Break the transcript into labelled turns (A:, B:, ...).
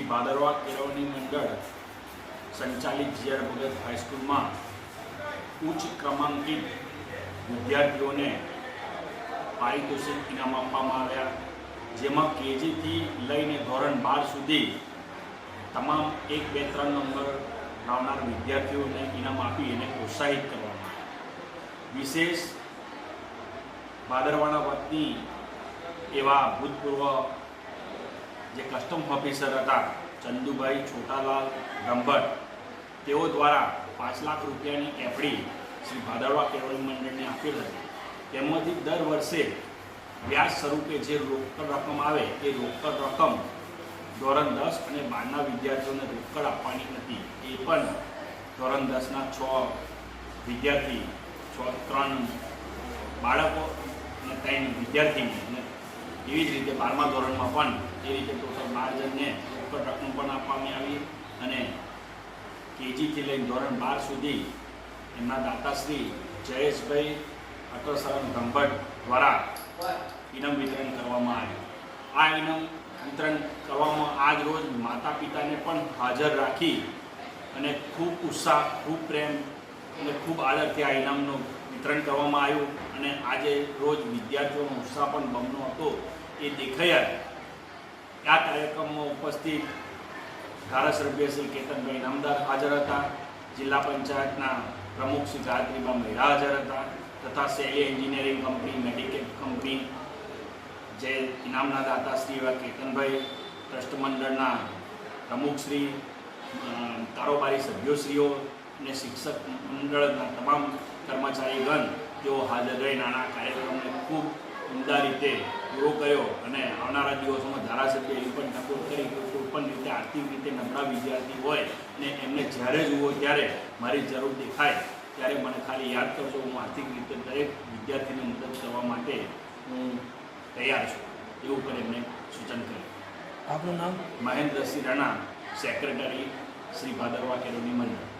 A: શ્રી ભાદરવા કેળવણી મંડળ સંચાલિત જીઆર ભગત હાઈસ્કૂલમાં ઉચ્ચ ક્રમાંકિત વિદ્યાર્થીઓને પારિતોષિક ઇનામ આપવામાં આવ્યા, જેમાં કેજીથી લઈને ધોરણ બાર સુધી તમામ એક, બે, ત્રણ નંબર લાવનાર વિદ્યાર્થીઓને ઇનામ આપી એને પ્રોત્સાહિત કરવામાં વિશેષ ભાદરવાના વતની એવા ભૂતપૂર્વ જે કસ્ટમ ઓફિસર હતા, ચંદુભાઈ છોટાલાલ ગંભટ, તેઓ દ્વારા પાંચ લાખ રૂપિયાની એફડી શ્રી ભાદરવા કેવલ મંડળને આપેલ હતી. તેમાંથી દર વર્ષે વ્યાજ સ્વરૂપે જે રોકડ રકમ આવે, એ રોકડ રકમ ધોરણ દસ અને બારના વિદ્યાર્થીઓને રોકડ આપવાની હતી. એ પણ ધોરણ દસના છ વિદ્યાર્થી, છ, ત્રણ બાળકો અને ત્રણ વિદ્યાર્થીને એવી જ રીતે બારમા ધોરણમાં પણ એ રીતે ટોટલ બાર જણને રોકડ રકમ પણ આપવામાં આવી અને કેજીથી લઈને ધોરણ બાર સુધી એમના દાતાશ્રી જયેશભાઈ અટલ ધંભટ દ્વારા ઇનામ વિતરણ કરવામાં આવ્યું. આ ઇનામ વિતરણ કરવામાં આજ રોજ માતા પિતાને પણ હાજર રાખી અને ખૂબ ઉત્સાહ, ખૂબ પ્રેમ અને ખૂબ આદરથી આ ઇનામનું વિતરણ કરવામાં આવ્યું અને આજે રોજ વિદ્યાર્થીઓનો ઉત્સાહ પણ બમણો હતો એ દેખાયા આ કાર્યક્રમમાં ઉપસ્થિત ધારાસભ્ય શ્રી કેતનભાઈ નામદાર હાજર હતા જિલ્લા પંચાયતના પ્રમુખ શ્રી ગાયત્રીબા મહેરા હાજર હતા તથા સેલી એન્જિનિયરિંગ કંપની મેડિકેટ કંપની જે ઇનામના દાતા શ્રી એવા કેતનભાઈ ટ્રસ્ટ મંડળના પ્રમુખશ્રી અ, કારોબારી સભ્યોશ્રીઓ અને શિક્ષક મંડળના તમામ કર્મચારીગણ તેઓ હાજર રહીને આના કાર્યક્રમને ખૂબ ઉમદા રીતે પૂરો કર્યો અને આવનારા દિવસોમાં ધારાસભ્ય એ પણ ટકોર કરી કોઈપણ કોઈ પણ રીતે આર્થિક રીતે નબળા વિદ્યાર્થી હોય ને એમને જ્યારે જુઓ ત્યારે મારી જરૂર દેખાય ત્યારે મને ખાલી યાદ કરશો હું આર્થિક રીતે દરેક વિદ્યાર્થીને મદદ કરવા માટે હું તૈયાર છું એવું પણ એમને સૂચન કર્યું.
B: આપનું નામ?
A: મહેન્દ્રસિંહ રાણા સેક્રેટરી શ્રી ભાદરવા કેરોની મંડળ.